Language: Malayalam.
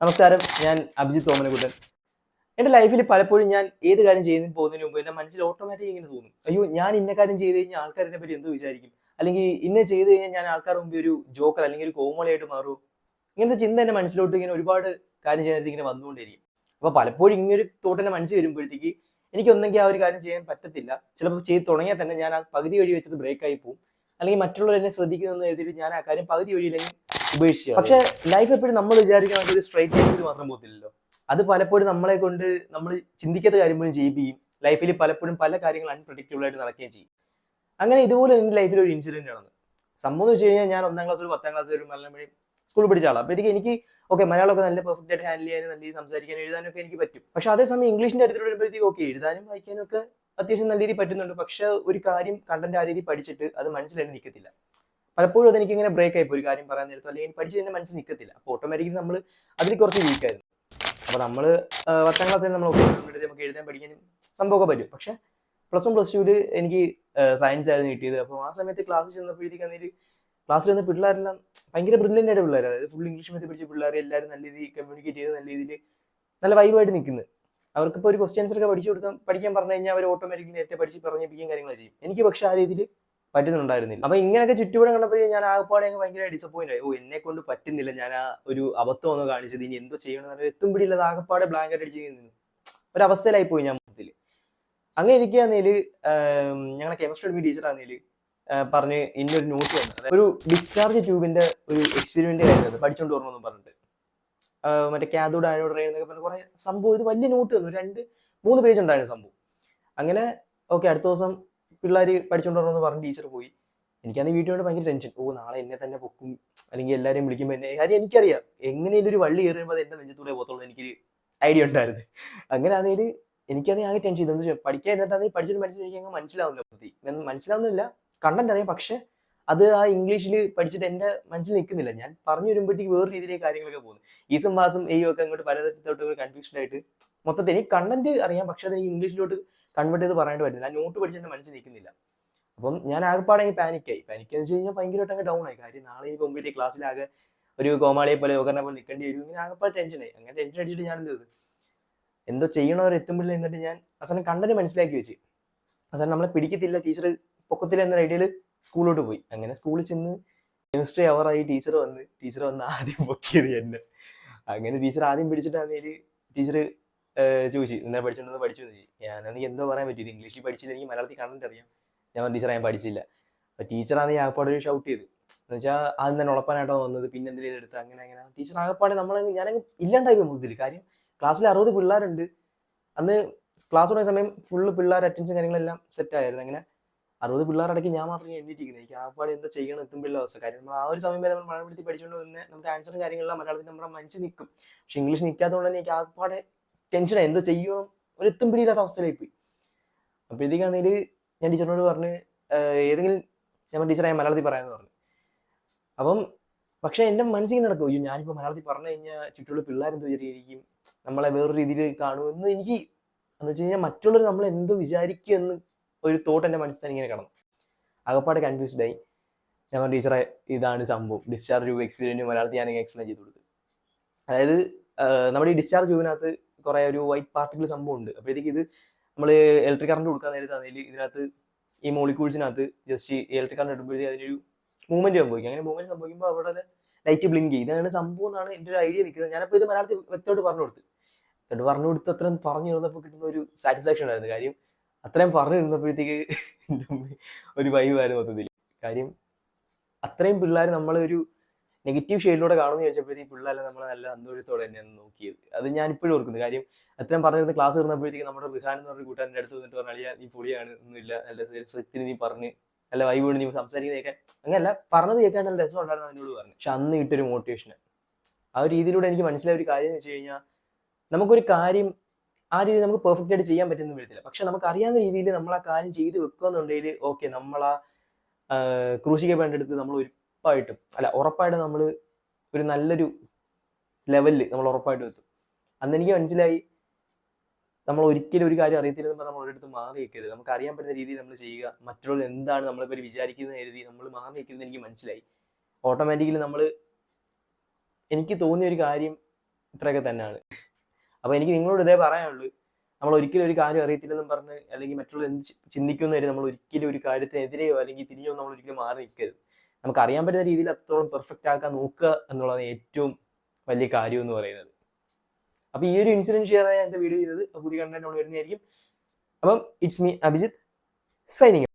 നമസ്കാരം ഞാൻ അഭിജിത്ത് തോമനകുട്ടൻ എന്റെ ലൈഫിൽ പലപ്പോഴും ഞാൻ ഏത് കാര്യം ചെയ്യുന്നതിന് പോകുന്നതിന് മുമ്പ് എന്റെ മനസ്സിൽ ഓട്ടോമാറ്റിക് ഇങ്ങനെ തോന്നും. അയ്യോ ഞാൻ ഇന്ന കാര്യം ചെയ്ത് കഴിഞ്ഞാൽ ആൾക്കാർ പറ്റി എന്ത് വിചാരിക്കും. അല്ലെങ്കിൽ ഇന്ന ചെയ്ത് കഴിഞ്ഞാൽ ഞാൻ ആൾക്കാർ മുമ്പ് ഒരു ജോക്കർ അല്ലെങ്കിൽ ഒരു കോമളിയായിട്ട് മാറും. ഇങ്ങനത്തെ ചിന്ത എന്റെ മനസ്സിലോട്ട് ഇങ്ങനെ ഒരുപാട് കാര്യം ചെയ്യുന്നത് ഇങ്ങനെ വന്നുകൊണ്ടിരിക്കും അപ്പോൾ പലപ്പോഴും ഇങ്ങനൊരു തോട്ട് എന്റെ മനസ്സിൽ വരുമ്പോഴത്തേക്ക് എനിക്ക് ഒന്നെങ്കിൽ ആ ഒരു കാര്യം ചെയ്യാൻ പറ്റത്തില്ല. ചിലപ്പോൾ ചെയ്ത് തുടങ്ങിയാൽ തന്നെ ഞാൻ ആ പകുതി വഴി വെച്ചത് ബ്രേക്കായി പോകും അല്ലെങ്കിൽ മറ്റുള്ളവർ എന്നെ ശ്രദ്ധിക്കുന്ന എഴുതിയിട്ട് ഞാൻ ആ കാര്യം പകുതി വഴിയില്ലെങ്കിൽ ഉപേക്ഷിച്ചു പക്ഷെ ലൈഫ് എപ്പോഴും നമ്മൾ വിചാരിക്കുന്ന ഒരു സ്ട്രൈറ്റ് ലൈഫിൽ മാത്രം പോകത്തില്ലല്ലോ. അത് പലപ്പോഴും നമ്മളെ കൊണ്ട് നമ്മൾ ചിന്തിക്കാത്ത കാര്യം പോലും ചെയ്യിപ്പിക്കും ലൈഫിൽ പലപ്പോഴും പല കാര്യങ്ങൾ അൺപ്രഡിക്റ്റബിൾ ആയിട്ട് നടക്കുകയും ചെയ്യും. അങ്ങനെ ഇതുപോലെ എന്റെ ലൈഫിൽ ഒരു ഇൻസിഡന്റ് ആണ് സംഭവം എന്ന് വെച്ച് കഴിഞ്ഞാൽ ഞാൻ ഒന്നാം ക്ലാസ് ഒരു പത്താം ക്ലാസ് ഒരു മലയാളം മീഡിയം സ്കൂളിൽ പഠിച്ച ആളാണ് അപ്പോഴത്തേക്ക് എനിക്ക് ഓക്കെ മലയാളമൊക്കെ നല്ല പെർഫെക്റ്റ് ആയിട്ട് ഹാൻഡിൽ ചെയ്യാനും നല്ല രീതിയിൽ സംസാരിക്കാനും എഴുതാനൊക്കെ എനിക്ക് പറ്റും. പക്ഷെ അതേസമയം ഇംഗ്ലീഷിന്റെ അടുത്ത് വരുമ്പോഴത്തേക്ക് ഓക്കെ എഴുതാനും വായിക്കാനും ഒക്കെ അത്യാവശ്യം നല്ല രീതിയിൽ പറ്റുന്നുണ്ട്. പക്ഷെ ഒരു കാര്യം കണ്ടന്റ് ആ രീതിയിൽ പഠിച്ചിട്ട് അത് മനസ്സിലായി നിൽക്കത്തില്ല. പലപ്പോഴും അതെനിക്ക് ഇങ്ങനെ ബ്രേക്ക് ആയിപ്പോ ഒരു കാര്യം പറയാൻ നേരത്തോ അല്ലെങ്കിൽ പഠിച്ച് തന്നെ മനസ്സിൽ നിൽക്കത്തില്ല അപ്പോൾ ഓട്ടോമാറ്റിക്കലി നമ്മൾ അതിൽ കുറച്ച് വീക്കായിരുന്നു അപ്പോൾ നമ്മൾ പത്താം ക്ലാസ്സിൽ നമ്മൾ ഓക്കെ നമുക്ക് എഴുതാൻ പഠിക്കാനും സംഭവമൊക്കെ പറ്റും. പക്ഷേ പ്ലസ് വൺ പ്ലസ് ടുവിൽ എനിക്ക് സയൻസ് ആയിരുന്നു കിട്ടിയത്. അപ്പോൾ ആ സമയത്ത് ക്ലാസ്സിൽ ചെന്നപ്പോഴത്തേക്ക് അന്നേരം ക്ലാസ്സിൽ വന്ന പിള്ളേരെല്ലാം ഭയങ്കര ബ്രില്യന്റ് ആയിട്ട് പിള്ളേർ അതായത് ഫുൾ ഇംഗ്ലീഷ് മീഡിയം പഠിച്ച പിള്ളേർ എല്ലാവരും നല്ല രീതിയിൽ കമ്മ്യൂണിക്കേറ്റ് ചെയ്ത് നല്ല രീതിയിൽ നല്ല വൈബായിട്ട് നിൽക്കുന്നത് അവർക്കിപ്പോൾ ഒരു ക്വസ്റ്റ്യൻസ് ഒക്കെ പഠിച്ചു കൊടുത്താൽ പഠിക്കാൻ പറഞ്ഞു കഴിഞ്ഞാൽ അവർ ഓട്ടോമാറ്റിക്കലി നേരത്തെ പഠിച്ച് പറഞ്ഞിപ്പിക്കുകയും കാര്യങ്ങൾ ചെയ്യും. എനിക്ക് പക്ഷേ ആ രീതിയിൽ പറ്റുന്നുണ്ടായിരുന്നില്ല. അപ്പൊ ഇങ്ങനെയൊക്കെ ചുറ്റുപാടും കണ്ടപ്പോഴേ ഞാൻ ആകപ്പാടെ ഭയങ്കര ഡിസപ്പോയിന്റ് ആയി. ഓ എന്നെ കൊണ്ട് പറ്റുന്നില്ല. ഞാൻ ആ ഒരു അബദ്ധം ഒന്ന് കാണിച്ചത്. ഇനി എന്തോ ചെയ്യണമെന്ന് എത്തും പിടിയില്ലാതെ ആകപ്പാടെ ബ്ലാങ്ക് ആയിട്ട് അടിച്ച് നിന്നു. ഒരവസ്ഥയിലായി പോയി ഞാൻ മൊത്തത്തിൽ അങ്ങനെ ഇരിക്കുകയാണെങ്കിൽ ഞങ്ങളെ കെമിസ്ട്രി എടുക്കുന്ന ടീച്ചർ പറഞ്ഞ് ഇന്നൊരു നോട്ട് വന്നു. ഒരു ഡിസ്ചാർജ് ട്യൂബിന്റെ ഒരു എക്സ്പെരിമെന്റ് ആയിരുന്നു. പഠിച്ചുകൊണ്ട് വരണമെന്ന് പറഞ്ഞിട്ട്. മറ്റേ കാതോഡ് ആനോഡ് റേ എന്നൊക്കെ പറഞ്ഞ കുറെ സംഭവം. ഇത് വലിയ നോട്ട് തന്നു രണ്ട് മൂന്ന് പേജ് ഉണ്ടായിരുന്നു സംഭവം. അങ്ങനെ ഓക്കെ അടുത്ത ദിവസം പിള്ളേർ പഠിച്ചുകൊണ്ടിരുന്നു പറഞ്ഞ് ടീച്ചർ പോയി. എനിക്കാണെങ്കിൽ വീട്ടിൽ കൊണ്ട് ഭയങ്കര ടെൻഷൻ ഓ നാളെ എന്നെ തന്നെ പൊക്കും. അല്ലെങ്കിൽ എല്ലാവരെയും വിളിക്കുമ്പോൾ എന്നെ കാര്യം എനിക്കറിയാം. എങ്ങനെയും ഒരു വള്ളി കയറുമ്പോൾ അത് എന്റെ നെഞ്ചത്തൂടെ പോകത്തുള്ളൂ എനിക്കൊരു ഐഡിയ ഉണ്ടായിരുന്നു. അങ്ങനെ ആണെങ്കിൽ എനിക്കത് ആകെ ടെൻഷൻ വെച്ചാൽ പഠിക്കാൻ എന്നിട്ടാണെങ്കിൽ പഠിച്ചിട്ട് പഠിച്ചിട്ട് എനിക്ക് അങ്ങ് മനസ്സിലാവുന്നില്ല. മനസ്സിലാവുന്നില്ല. കണ്ടന്റ് അറിയാം. പക്ഷെ അത് ആ ഇംഗ്ലീഷിൽ പഠിച്ചിട്ട് എന്റെ മനസ്സിൽ നിൽക്കുന്നില്ല. ഞാൻ പറഞ്ഞു വരുമ്പോഴത്തേക്ക് വേറെ രീതിയിലേക്ക് കാര്യങ്ങളൊക്കെ പോകുന്നു. ഈസും മാസും എയ്യും ഒക്കെ അങ്ങോട്ട് പലതരത്തിലോട്ട് കൺഫ്യൂഷൻ ആയിട്ട് മൊത്തത്തിൽ എനിക്ക് കണ്ടന്റ് അറിയാം പക്ഷെ അത് ഇംഗ്ലീഷിലോട്ട് കൺവേർട്ട് ചെയ്ത് പറയാനായിട്ട് പറ്റുന്നില്ല ആ നോട്ട് പഠിച്ച് എന്റെ മനസ്സിൽ നിൽക്കുന്നില്ല. അപ്പം ഞാൻ ആകെപ്പാടെ അങ്ങ് പാനിക്കായി പാനിക് എന്ന് വെച്ച് കഴിഞ്ഞാൽ ഭയങ്കരമായിട്ട് അങ്ങ് ഡൗൺ ആയി. കാര്യം നാളെ ഈ പോകുമ്പോഴത്തേക്ക് ക്ലാസ്സിലാകെ ഒരു കോമാളിയെ പോലെ ഓകറിനെ പോലെ നിൽക്കേണ്ടി വരും. ഇങ്ങനെ ആകെപ്പാട് ടെൻഷനായി അങ്ങനെ ടെൻഷൻ അടിച്ചിട്ട് ഞാൻ എന്ത് എന്തോ ചെയ്യണവർ എത്തുമ്പോഴേ എന്നിട്ട് ഞാൻ അവസാനം കണ്ടന്റ് മനസ്സിലാക്കി വെച്ച്. അവസാനം നമ്മളെ പിടിക്കത്തില്ല. ടീച്ചർ പൊക്കത്തില്ല എന്ന ഐഡിയയിൽ സ്കൂളിലോട്ട് പോയി. അങ്ങനെ സ്കൂളിൽ ചെന്ന് കെമിസ്ട്രി അവറായി ടീച്ചർ വന്ന്. ടീച്ചർ വന്ന് ആദ്യം പൊക്കിയത് എന്നെ. അങ്ങനെ ടീച്ചർ ആദ്യം പിടിച്ചിട്ടാണെങ്കിൽ ടീച്ചർ ചോദിച്ചു ഇന്നലെ പഠിച്ചിട്ടുണ്ടെന്ന് പഠിച്ചു? ചോദിച്ചു. ഞാനാണെങ്കിൽ എന്തോ പറയാൻ പറ്റും ഇത് ഇംഗ്ലീഷിൽ പഠിച്ചില്ല. എനിക്ക് മലയാളത്തിൽ കണ്ടിട്ട് അറിയാം. ഞാൻ ടീച്ചർ ഞാൻ പഠിച്ചില്ല. ടീച്ചറാണ് ആണെങ്കിൽ ആകപ്പാടെ ഒരു ഷൗട്ട് ചെയ്ത്. എന്ന് വെച്ചാൽ ആദ്യം തന്നെ ഉളപ്പാനായിട്ടോ വന്നത്. പിന്നെ എന്തെങ്കിലും ഇതെടുത്ത് അങ്ങനെ അങ്ങനെ. ടീച്ചർ ആകപ്പാടെ നമ്മൾ ഞാനങ്ങ് ഇല്ലാണ്ടായി പോകും ഇതിൽ കാര്യം ക്ലാസ്സിൽ അറുപത് പിള്ളേരുണ്ട്. അന്ന് ക്ലാസ് തുടങ്ങിയ സമയം ഫുള്ള് പിള്ളേർ അറ്റൻഷൻ കാര്യങ്ങളെല്ലാം സെറ്റ് ആയിരുന്നു. അങ്ങനെ അറുപത് പിള്ളേരടക്കി ഞാൻ മാത്രമേ എണ്ണിട്ടിരിക്കുന്നത് എനിക്ക് ആപ്പാട് എന്താ ചെയ്യണം എത്തുമ്പോൾ അവസ്ഥ. കാര്യം നമ്മൾ ആ ഒരു സമയം വരെ നമ്മൾ മലയാളത്തിൽ പഠിച്ചുകൊണ്ട് തന്നെ നമുക്ക് ആൻസറും കാര്യങ്ങളെല്ലാം മലയാളത്തിൽ നമ്മുടെ മനസ്സിൽ നിൽക്കും. പക്ഷെ ഇംഗ്ലീഷ് നിൽക്കാത്തതുകൊണ്ട് തന്നെ എനിക്ക് ആപ്പാടെ ടെൻഷനായി എന്താ ചെയ്യണം ഒരു എത്തും പിടിയില്ലാത്ത അവസ്ഥയിലേക്ക് പോയി. അപ്പോഴത്തേക്കാണെങ്കിൽ ഞാൻ ടീച്ചറിനോട് പറഞ്ഞ് ഏതെങ്കിലും ഞാൻ ടീച്ചറായ മലയാളത്തിൽ പറയാമെന്ന് പറഞ്ഞു. അപ്പം പക്ഷെ എന്റെ മനസ്സിൽ നടക്കും. അയ്യോ ഞാനിപ്പോൾ മലയാളത്തിൽ പറഞ്ഞു കഴിഞ്ഞാൽ ചുറ്റുള്ള പിള്ളേരെന്ത് വിചാരിക്കും? നമ്മളെ വേറൊരു രീതിയിൽ കാണുമെന്ന് എനിക്ക് എന്ന് വെച്ച് കഴിഞ്ഞാൽ മറ്റുള്ളവർ നമ്മൾ എന്തോ വിചാരിക്കും എന്ന് ഒരു തോട്ട് എന്റെ മനസ്സിൽ ഇങ്ങനെ കിടന്നു. അകപ്പാട് കൺഫ്യൂസ്ഡ് ആയി. ഞാൻ ടീച്ചറെ ഇതാണ് സംഭവം. ഡിസ്ചാർജ് ട്യൂബ് എക്സ്പീരിയൻസ് മലയാളത്തിൽ ഞാൻ എക്സ്പ്ലെയിൻ ചെയ്ത് കൊടുത്തു. അതായത് നമ്മുടെ ഈ ഡിസ്ചാർജ് ട്യൂബിനകത്ത് കുറേ ഒരു വൈറ്റ് പാർട്ടിക്കിൾ സംഭവം ഉണ്ട്. അപ്പോഴത്തേക്ക് ഇത് നമ്മൾ ഇലക്ട്രിക് കറണ്ട് കൊടുക്കാൻ നേരത്തെ അതിൽ ഇതിനകത്ത് ഈ മോളിക്യൂൾസിനകത്ത് ജസ്റ്റ് ഈ ഇലക്ട്രിക് കറണ്ട് ഇടുമ്പോഴത്തേക്ക് അതിനൊരു മൂവ്മെന്റ് സംഭവിക്കും അങ്ങനെ മൂവ്മെന്റ് സംഭവിക്കുമ്പോൾ അവിടെ ലൈറ്റ് ബ്ലിങ്ക് ചെയ്യും ഇതാണ് സംഭവം എന്നാണ് എന്റെ ഒരു ഐഡിയ നിൽക്കുന്നത്. ഞാനപ്പോൾ ഇത് മലയാളത്തിൽ വ്യക്തമായിട്ട് പറഞ്ഞു കൊടുത്തു. എന്നിട്ട് പറഞ്ഞു കൊടുത്ത് അത്രയും പറഞ്ഞു തന്നപ്പോൾ കിട്ടുന്ന ഒരു സാറ്റിസ്ഫാക്ഷൻ ഉണ്ടായിരുന്നു കാര്യം അത്രയും പറഞ്ഞു നിന്നപ്പോഴത്തേക്ക് എന്റെ ഉമ്മ ഒരു വൈവായിരുന്നു മൊത്തത്തിൽ. കാര്യം അത്രയും പിള്ളേർ നമ്മളൊരു നെഗറ്റീവ് ഷെയ്ഡിലൂടെ കാണുമെന്ന് ചോദിച്ചപ്പോഴത്തേക്ക് പിള്ളേരെ നമ്മളെ നല്ല സന്തോഷത്തോടെ തന്നെയാണ് നോക്കിയത്. അത് ഞാൻ ഇപ്പോഴും ഓർക്കുന്നു കാര്യം അത്രയും പറഞ്ഞിരുന്ന ക്ലാസ് തീർന്നപ്പോഴത്തേക്ക് നമ്മുടെ റിഹാൻ എന്ന് പറഞ്ഞ കൂട്ടുകാരന്റെ അടുത്ത് വന്നിട്ട് പറഞ്ഞാൽ നീ പൊളിയാണ് ഒന്നുമില്ല നല്ല സെറ്റിന് നീ പറഞ്ഞ് നല്ല വൈബ് നീ സംസാരിക്കുന്ന കേൾക്കാൻ അങ്ങനല്ല പറഞ്ഞത് കേൾക്കാൻ നല്ല രസം ഉണ്ടായിരുന്നു അതിനോട് പറഞ്ഞു. പക്ഷെ അന്ന് കിട്ടിയൊരു മോട്ടിവേഷൻ ആ ഒരു രീതിയിലൂടെ എനിക്ക് മനസ്സിലായ ഒരു കാര്യം എന്ന് വെച്ച് കഴിഞ്ഞാൽ നമുക്കൊരു കാര്യം ആ രീതി നമുക്ക് പെർഫെക്റ്റ് ആയിട്ട് ചെയ്യാൻ പറ്റുന്ന വരത്തില്ല പക്ഷെ നമുക്ക് അറിയാവുന്ന രീതിയിൽ നമ്മൾ ആ കാര്യം ചെയ്ത് വെക്കുകയെന്നുണ്ടെങ്കിൽ ഓക്കെ നമ്മൾ ആ ക്രൂശിക്കപ്പെടേണ്ടടുത്ത് നമ്മൾ ഉറപ്പായിട്ടും അല്ല ഉറപ്പായിട്ട് നമ്മൾ ഒരു നല്ലൊരു ലെവലിൽ നമ്മൾ ഉറപ്പായിട്ട് എത്തും. അന്ന് എനിക്ക് മനസ്സിലായി നമ്മൾ ഒരിക്കലും ഒരു കാര്യം അറിയത്തില്ലെന്ന് പറഞ്ഞാൽ നമ്മൾ ഒരിടത്ത് മാറി നിൽക്കരുത്. നമുക്ക് അറിയാൻ പറ്റുന്ന രീതിയിൽ നമ്മൾ ചെയ്യുക. മറ്റുള്ളവർ എന്താണ് നമ്മളെ ഒരു വിചാരിക്കുന്നത് എഴുതി നമ്മൾ മാറി നിൽക്കുന്നത് എനിക്ക് മനസ്സിലായി. ഓട്ടോമാറ്റിക്കലി നമ്മൾ എനിക്ക് തോന്നിയ ഒരു കാര്യം ഇത്രയൊക്കെ തന്നെയാണ്. അപ്പോൾ എനിക്ക് നിങ്ങളോട് ഇതേ പറയാനുള്ളൂ. നമ്മൾ ഒരിക്കലും ഒരു കാര്യം അറിയത്തില്ലെന്നും പറഞ്ഞ് അല്ലെങ്കിൽ മറ്റുള്ള എന്ത് നമ്മൾ ഒരിക്കലും ഒരു കാര്യത്തിനെതിരെയോ അല്ലെങ്കിൽ തിരിഞ്ഞോ നമ്മൾ ഒരിക്കലും മാറി നിൽക്കരുത്. നമുക്ക് അറിയാൻ പറ്റുന്ന രീതിയിൽ അത്രത്തോളം പെർഫെക്റ്റ് ആക്കാൻ നോക്കുക എന്നുള്ളതാണ് ഏറ്റവും വലിയ കാര്യം എന്ന് പറയുന്നത്. അപ്പോൾ ഈ ഒരു ഇൻസിഡന്റ് ഷെയർ ആയ എന്റെ വീഡിയോ ചെയ്തത്. പുതിയ കണ്ടന്റ് വരുന്നതായിരിക്കും. അപ്പം ഇറ്റ്സ് മീ അഭിജിത്ത് സൈനിങ്